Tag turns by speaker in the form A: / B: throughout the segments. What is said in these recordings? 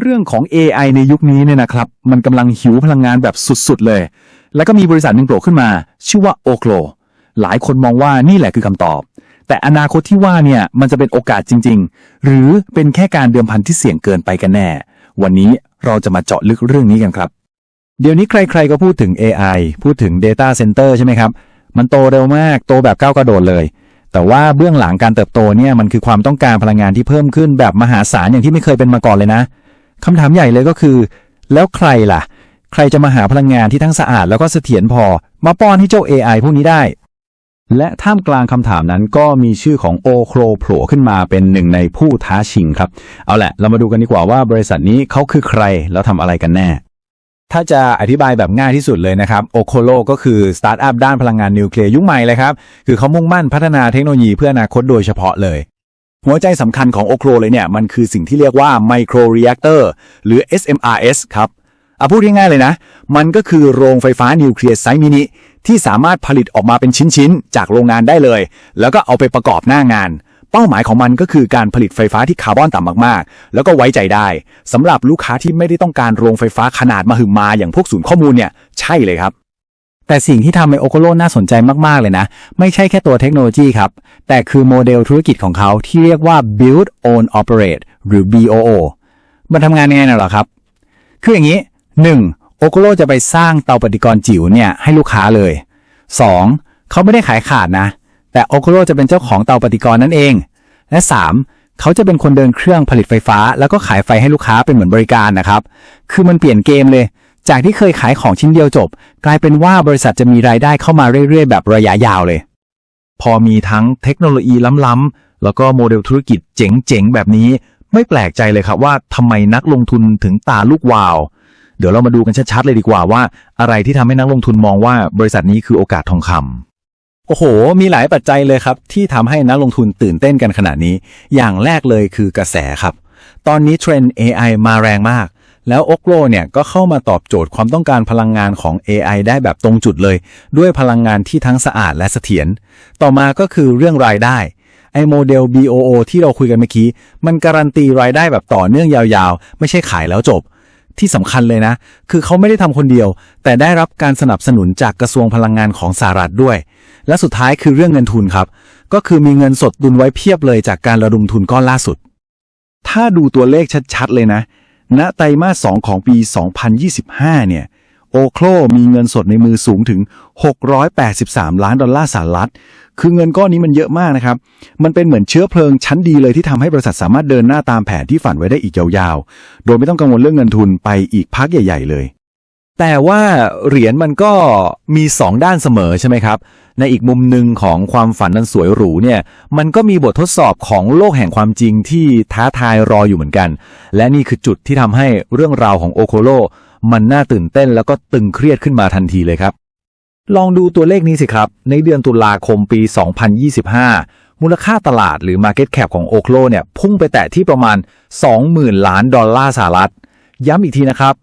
A: เรื่องของ AI ในยุคนี้เนี่ยนะครับ มันกำลังหิวพลังงานแบบสุดๆเลย แล้วก็มีบริษัทหนึ่งโผล่ขึ้นมา ชื่อว่า o c l o หลายคนมองว่านี่แหละคือคำตอบ แต่อนาคตที่ว่าเนี่ยมันจะเป็นโอกาสจริง ๆ หรือเป็นแค่การเดิมพันที่เสี่ยงเกินไปกันแน่ วันนี้เราจะมาเจาะลึกเรื่องนี้กันครับ เดี๋ยวนี้ใครๆก็พูดถึง AI พูดถึง Data Center ใช่ไหมครับ มันโตเร็วมากโตแบบก้าวกระโดดเลย แต่ว่าเบื้องหลังการเติบโตเนี่ยมันคือความต้องการพลังงานที่เพิ่มขึ้นแบบมหาศาลอย่างที่ไม่เคยเป็นมาก่อนเลยนะ คำถามใหญ่เลยก็คือ แล้วใครล่ะ ใครจะมาหาพลังงานที่ทั้งสะอาดแล้วก็เสถียรพอ มาป้อนให้เจ้า AI พวกนี้ได้ และท่ามกลางคำถามนั้นก็มีชื่อของโอโครโผล่ขึ้นมาเป็นหนึ่งในผู้ท้าชิงครับ เอาแหละ เรามาดูกันดีกว่าว่าบริษัทนี้เขาคือใครแล้วทำอะไรกันแน่ถ้าจะอธิบายแบบง่ายที่สุดเลยนะครับโอโคโลก็คือสตาร์ทอัพด้านพลังงานนิวเคลียร์ยุคใหม่เลยครับ คือเขามุ่งมั่นพัฒนาเทคโนโลยีเพื่ออนาคตโดยเฉพาะเลย หัวใจสำคัญของโอโครเลยเนี่ย มันคือสิ่งที่เรียกว่าไมโคร r e แอคเตอร์หรือ SMRS ครับอะพูดง่ายๆเลยนะ มันก็คือโรงไฟฟ้านิวเคลียร์ไซมินิที่สามารถผลิตออกมาเป็นชิ้นๆ จากโรงงานได้เลย แล้วก็เอาไปประกอบหน้างาน เป้าหมายของมันก็คือการผลิตไฟฟ้าที่คาร์บอนต่ำมากๆ แล้วก็ไว้ใจได้สำหรับลูกค้าที่ไม่ได้ต้องการโรงไฟฟ้าขนาดมหึมาอย่างพวกศูนย์ข้อมูลเนี่ยใช่เลยครับ แต่สิ่งที่ทำให้โอโคโลน่าสนใจมากๆเลยนะ ไม่ใช่แค่ตัวเทคโนโลยีครับ แต่คือโมเดลธุรกิจของเขาที่เรียกว่า build own operate หรือ BOO มันทำงานยังไงน่ะหรอครับ คืออย่างนี้ 1. โอโคโลจะไปสร้างเตาปฏิกรณ์จิ๋วเนี่ยให้ลูกค้าเลย 2. เขาไม่ได้ขายขาดนะ แต่โอโคโลจะเป็นเจ้าของเตาปฏิกรณ์นั่นเอง และ 3. เขาจะเป็นคนเดินเครื่องผลิตไฟฟ้า แล้วก็ขายไฟให้ลูกค้าเป็นเหมือนบริการนะครับ คือมันเปลี่ยนเกมเลย จากที่เคยขายของชิ้นเดียวจบ กลายเป็นว่าบริษัทจะมีรายได้เข้ามาเรื่อยๆ แบบระยะยาวเลย พอมีทั้งเทคโนโลยีล้ำๆแล้วก็โมเดลธุรกิจเจ๋งๆ แบบนี้ ไม่แปลกใจเลยครับว่าทำไมนักลงทุนถึงตาลูกวาว เดี๋ยวเรามาดูกันชัดๆเลยดีกว่าว่า อะไรที่ทำให้นักลงทุนมองว่าบริษัทนี้คือโอกาสทองคำโอ้โห มีหลายปัจจัยเลยครับ ที่ทำให้นักลงทุนตื่นเต้นกันขนาดนี้ อย่างแรกเลยคือกระแสครับ ตอนนี้เทรนด์ AI มาแรงมาก แล้วโอ k โ o เนี่ยก็เข้ามาตอบโจทย์ความต้องการพลังงานของ AI ได้แบบตรงจุดเลย ด้วยพลังงานที่ทั้งสะอาดและเสถียรต่อมาก็คือเรื่องรายได้ไอโมเดล BOO ที่เราคุยกันเมื่อกี้ มันการันตีรายได้แบบต่อเนื่องยาวๆ ไม่ใช่ขายแล้วจบ ที่สำคัญเลยนะ คือเขาไม่ได้ทำคนเดียว แต่ได้รับการสนับสนุนจากกระทรวงพลังงานของสหรัฐด้วย และสุดท้ายคือเรื่องเงินทุนครับ ก็คือมีเงินสดตุนไว้เพียบเลยจากการระดมทุนก้อนล่าสุด ถ้าดูตัวเลขชัดๆเลยนะ ณไตรมาส 2 ของปี 2025 เนี่ย โอโคลมีเงินสดในมือสูงถึง 683 ล้านดอลลาร์สหรัฐ คือเงินก้อนนี้มันเยอะมากนะครับ มันเป็นเหมือนเชื้อเพลิงชั้นดีเลยที่ทำให้บริษัทสามารถเดินหน้าตามแผนที่ฝันไว้ได้อีกยาวๆ โดยไม่ต้องกังวลเรื่องเงินทุนไปอีกพักใหญ่ ๆ เลย แต่ว่าเหรียญมันก็มี 2 ด้านเสมอใช่ไหมครับ ในอีกมุมหนึ่งของความฝันนั้นสวยหรูเนี่ยมันก็มีบททดสอบของโลกแห่งความจริงที่ท้าทายรออยู่เหมือนกัน และนี่คือจุดที่ทำให้เรื่องราวของโอโคโลมันน่าตื่นเต้นแล้วก็ตึงเครียดขึ้นมาทันทีเลยครับ ลองดูตัวเลขนี้สิครับ ในเดือนตุลาคมปี 2025 มูลค่าตลาดหรือ Market Cap ของโอโคโลเนี่ยพุ่งไปแตะที่ประมาณ 20,000 ล้านดอลลาร์สหรัฐ ย้ำอีกทีนะครับ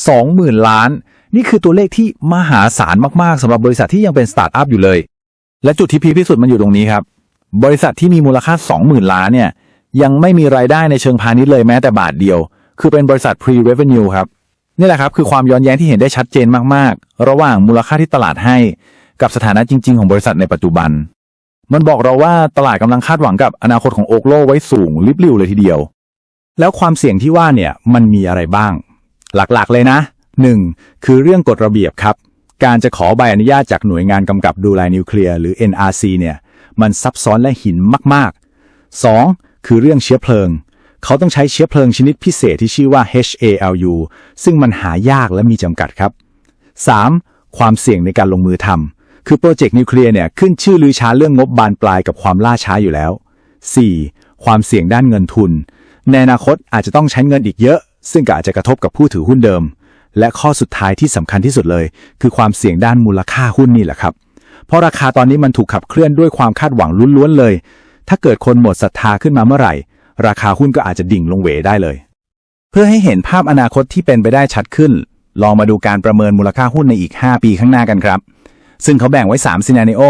A: 20,000 ล้าน นี่คือตัวเลขที่มหาศาลมากๆสำหรับบริษัทที่ยังเป็นสตาร์ทอัพอยู่เลย และจุดที่พีคที่สุดมันอยู่ตรงนี้ครับ บริษัทที่มีมูลค่า 20,000 ล้านเนี่ยยังไม่มีรายได้ในเชิงพาณิชย์เลยแม้แต่บาทเดียว คือเป็นบริษัท pre revenue ครับนี่แหละครับคือความย้อนแย้งที่เห็นได้ชัดเจนมากๆ ระหว่างมูลค่าที่ตลาดให้ กับสถานะจริง ๆ ของบริษัทในปัจจุบัน มันบอกเราว่าตลาดกำลังคาดหวังกับอนาคตของโอ k โลไว้สูงลิบลิวเลยทีเดียว แล้วความเสี่ยงที่ว่าเนี่ยมันมีอะไรบ้าง หลักๆเลยนะ 1. คือเรื่องกฎระเบียบครับ การจะขอใบอนุญาตจากหน่วยงานกำกับดูแลนิวเคลียร์หรือ NRC เนี่ย มันซับซ้อนและหินมาก ๆ 2. คือเรื่องเชื้อเพลิง เขาต้องใช้เชื้อเพลิงชนิดพิเศษที่ชื่อว่า HALU ซึ่งมันหายากและมีจำกัดครับ 3. ความเสี่ยงในการลงมือทำคือโปรเจกต์นิวเคลียร์เนี่ยขึ้นชื่อลือช้าเรื่องงบบานปลายกับความล่าช้าอยู่แล้ว 4. ความเสี่ยงด้านเงินทุน ในอนาคตอาจจะต้องใช้เงินอีกเยอะ ซึ่งก็อาจจะกระทบกับผู้ถือหุ้นเดิม และข้อสุดท้ายที่สำคัญที่สุดเลย คือความเสี่ยงด้านมูลค่าหุ้นนี่แหละครับ เพราะราคาตอนนี้มันถูกขับเคลื่อนด้วยความคาดหวังล้วนๆเลย ถ้าเกิดคนหมดศรัทธาขึ้นมาเมื่อไหร่ ราคาหุ้นก็อาจจะดิ่งลงเหวได้เลย เพื่อให้เห็นภาพอนาคตที่เป็นไปได้ชัดขึ้น ลองมาดูการประเมินมูลค่าหุ้นในอีก 5 ปีข้างหน้ากันครับ ซึ่งเขาแบ่งไว้3ซีนาริโอ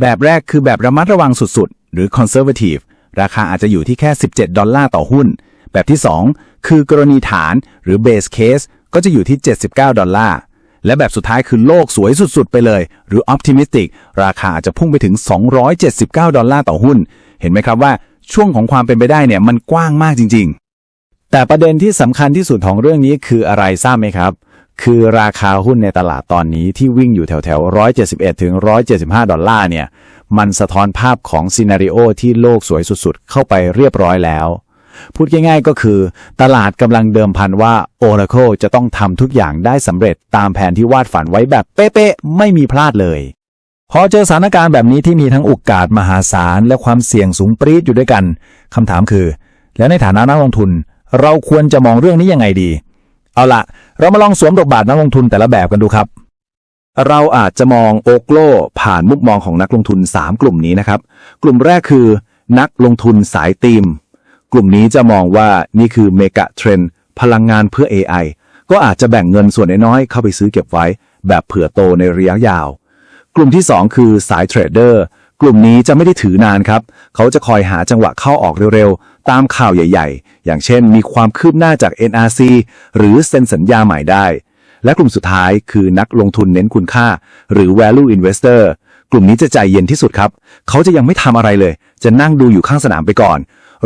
A: แบบแรกคือแบบระมัดระวังสุดๆ หรือ conservative ราคาอาจจะอยู่ที่แค่ 17 ดอลลาร์ต่อหุ้น
B: แบบที่ 2 คือกรณีฐานหรือ base case ก็จะอยู่ที่ 79 ดอลลาร์ และแบบสุดท้ายคือโลกสวยสุดๆ ไปเลย หรือ optimistic ราคาอาจจะพุ่งไปถึง 279 ดอลลาร์ต่อหุ้น เห็นไหมครับว่าช่วงของความเป็นไปได้เนี่ยมันกว้างมากจริง ๆ แต่ประเด็นที่สำคัญที่สุดของเรื่องนี้คืออะไรทราบไหมครับ คือราคาหุ้นในตลาดตอนนี้ที่วิ่งอยู่แถวๆ 171 ถึง 175 ดอลลาร์เนี่ย มันสะท้อนภาพของซีนารีโอที่โลกสวยสุดๆ เข้าไปเรียบร้อยแล้ว พูดง่ายๆก็คือ ตลาดกำลังเดิมพันว่า Oracle จะต้องทำทุกอย่างได้สำเร็จตามแผนที่วาดฝันไว้แบบเป๊ะๆ ไม่มีพลาดเลย พอเจอสถานการณ์แบบนี้ที่มีทั้งโอกาสมหาศาลและความเสี่ยงสูงปรี๊ดอยู่ด้วยกันคำถามคือ แล้วในฐานะนักลงทุน เราควรจะมองเรื่องนี้ยังไงดี เอาละเรามาลองสวมบทบาทนักลงทุนแต่ละแบบกันดูครับเราอาจจะมองโอโกลผ่านมุมมองของนักลงทุน 3 กลุ่มนี้นะครับ กลุ่มแรกคือ นักลงทุนสายธีม กลุ่มนี้จะมองว่านี่คือเมกะเทรนด์พลังงานเพื่อ AI ก็อาจจะแบ่งเงินส่วนน้อยๆเข้าไปซื้อเก็บไว้ แบบเผื่อโตในระยะยาว กลุ่มที่ 2 คือสายเทรดเดอร์กลุ่มนี้จะไม่ได้ถือนานครับ เขาจะคอยหาจังหวะเข้าออกเร็วๆ ตามข่าวใหญ่ๆ อย่างเช่นมีความคืบหน้าจาก NRC หรือเซ็นสัญญาใหม่ได้ และกลุ่มสุดท้ายคือนักลงทุนเน้นคุณค่า หรือ value investor กลุ่มนี้จะใจเย็นที่สุดครับ เขาจะยังไม่ทำอะไรเลย จะนั่งดูอยู่ข้างสนามไปก่อน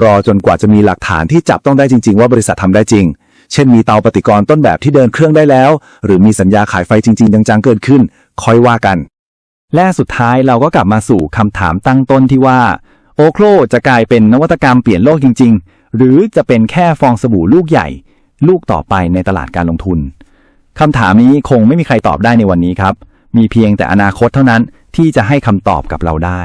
B: รอจนกว่าจะมีหลักฐานที่จับต้องได้จริง ๆ ว่าบริษัททำได้จริง เช่นมีเตาปฏิกรณ์ต้นแบบที่เดินเครื่องได้แล้ว หรือมีสัญญาขายไฟจริง ๆ จังๆเกิดขึ้น ค่อยว่ากัน และสุดท้ายเราก็กลับมาสู่คำถามตั้งต้นที่ว่าโอโคลจะกลายเป็นนวัตกรรมเปลี่ยนโลกจริง ๆ หรือจะเป็นแค่ฟองสบู่ลูกใหญ่ ลูกต่อไปในตลาดการลงทุนคำถามนี้คงไม่มีใครตอบได้ในวันนี้ครับ มีเพียงแต่อนาคตเท่านั้นที่จะให้คำตอบกับเราได้